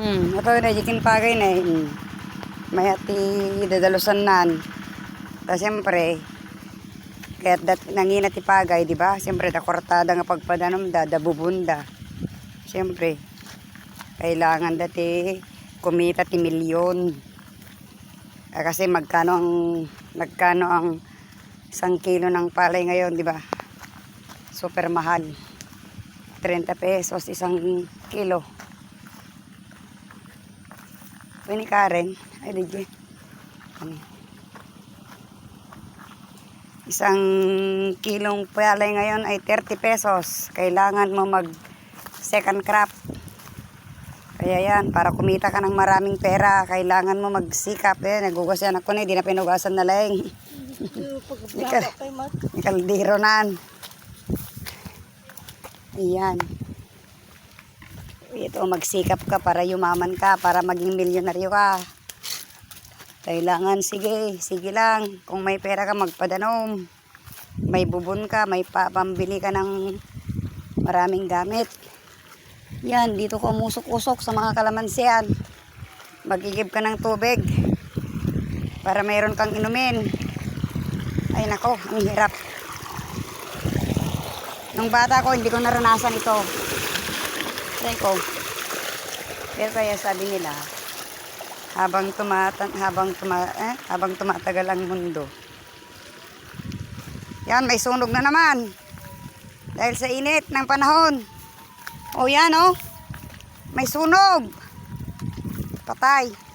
Hmm, ito na, jikin pagay na eh. May ati dadalusan nan. Ta siyempre, kaya dat nangina ti pagay, di ba? Siyempre, da kortada nga pagpadanom da, da bubunda. Siyempre, kailangan dati kumita ti milyon. Ah, kasi magkano ang magkano ang isang kilo ng palay ngayon, di ba? Super mahal. 30 pesos isang kilo. Pwede Karen. Ay, DJ. Ano? Isang kilong palay ngayon ay 30 pesos. Kailangan mo mag second crop. Kaya yan, para kumita ka ng maraming pera, kailangan mo magsikap. Eh, nagugas yan ako na, hindi na pinugasan na lang. Ika, may kaldero nan. Ayan. Ito, magsikap ka para yumaman ka, para maging milyonaryo ka. Kailangan, sige, sige lang. Kung may pera ka, magpadanom. May bubon ka, may pa, pambili ka ng maraming gamit. Yan, dito ka umusok-usok sa mga kalamansian. Magigib ka ng tubig para mayroon kang inumin. Ay nako, ang hirap. Nung bata ko, hindi ko naranasan ito. Try ko. Pero kaya sabi nila, habang tumatan habang tuma eh, habang tumatagal ang mundo. Yan, may sunog na naman. Dahil sa init ng panahon. O yan oh. May sunog. Patay.